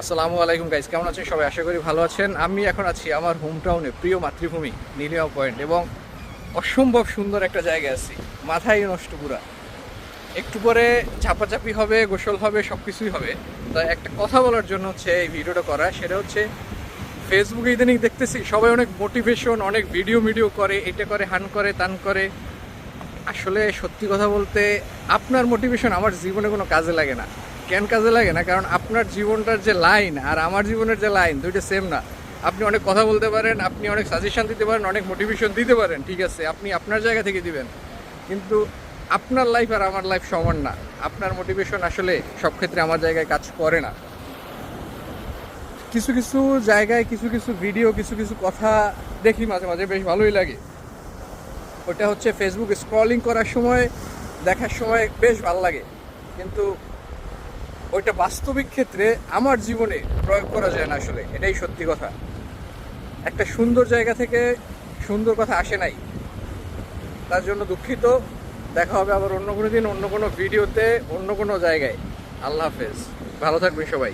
আসসালামু আলাইকুম গাইজ কেমন আছেন? সবাই আশা করি ভালো আছেন। আমি এখন আছি আমার হোম টাউনে প্রিয় মাতৃভূমি, নীলিমা পয়েন্ট এবং অসম্ভব সুন্দর একটা জায়গায় আছি, মাথায় নষ্ট পুরা একটু পরে ঝাপাঝাপি হবে, গোসল হবে সব কিছুই হবে। তাই একটা কথা বলার জন্য হচ্ছে এই ভিডিওটা করা, সেটা হচ্ছে ফেসবুকে ইদানিং দেখতেছি সবাই অনেক মোটিভেশন অনেক ভিডিও ভিডিও করে, এটা করে, হান করে, তান করে। আসলে সত্যি কথা বলতে আপনার মোটিভেশন আমার জীবনে কোনো কাজে লাগে না। কেন কাজে লাগে না? কারণ আপনার জীবনটার যে লাইন আর আমার জীবনের যে লাইন দুইটা সেম না। আপনি অনেক কথা বলতে পারেন, আপনি অনেক সাজেশন দিতে পারেন, অনেক মোটিভেশন দিতে পারেন, ঠিক আছে, আপনি আপনার জায়গা থেকে দিবেন। কিন্তু আপনার লাইফ আর আমার লাইফ সমান না। আপনার মোটিভেশন আসলে সব ক্ষেত্রে আমার জায়গায় কাজ করে না। কিছু কিছু জায়গায় কিছু কিছু ভিডিও কিছু কিছু কথা দেখি মাঝে মাঝে, বেশ ভালোই লাগে। ওটা হচ্ছে ফেসবুক স্ক্রলিং করার সময়, দেখার সময় বেশ ভালো লাগে। কিন্তু ওইটা বাস্তবিক ক্ষেত্রে আমার জীবনে প্রয়োগ করা যায় না আসলে, এটাই সত্যি কথা। একটা সুন্দর জায়গা থেকে সুন্দর কথা আসে নাই, তার জন্য দুঃখিত। দেখা হবে আবার অন্য কোনো দিন, অন্য কোনো ভিডিওতে, অন্য কোনো জায়গায়। আল্লাহ হাফেজ। ভালো থাকবেন সবাই।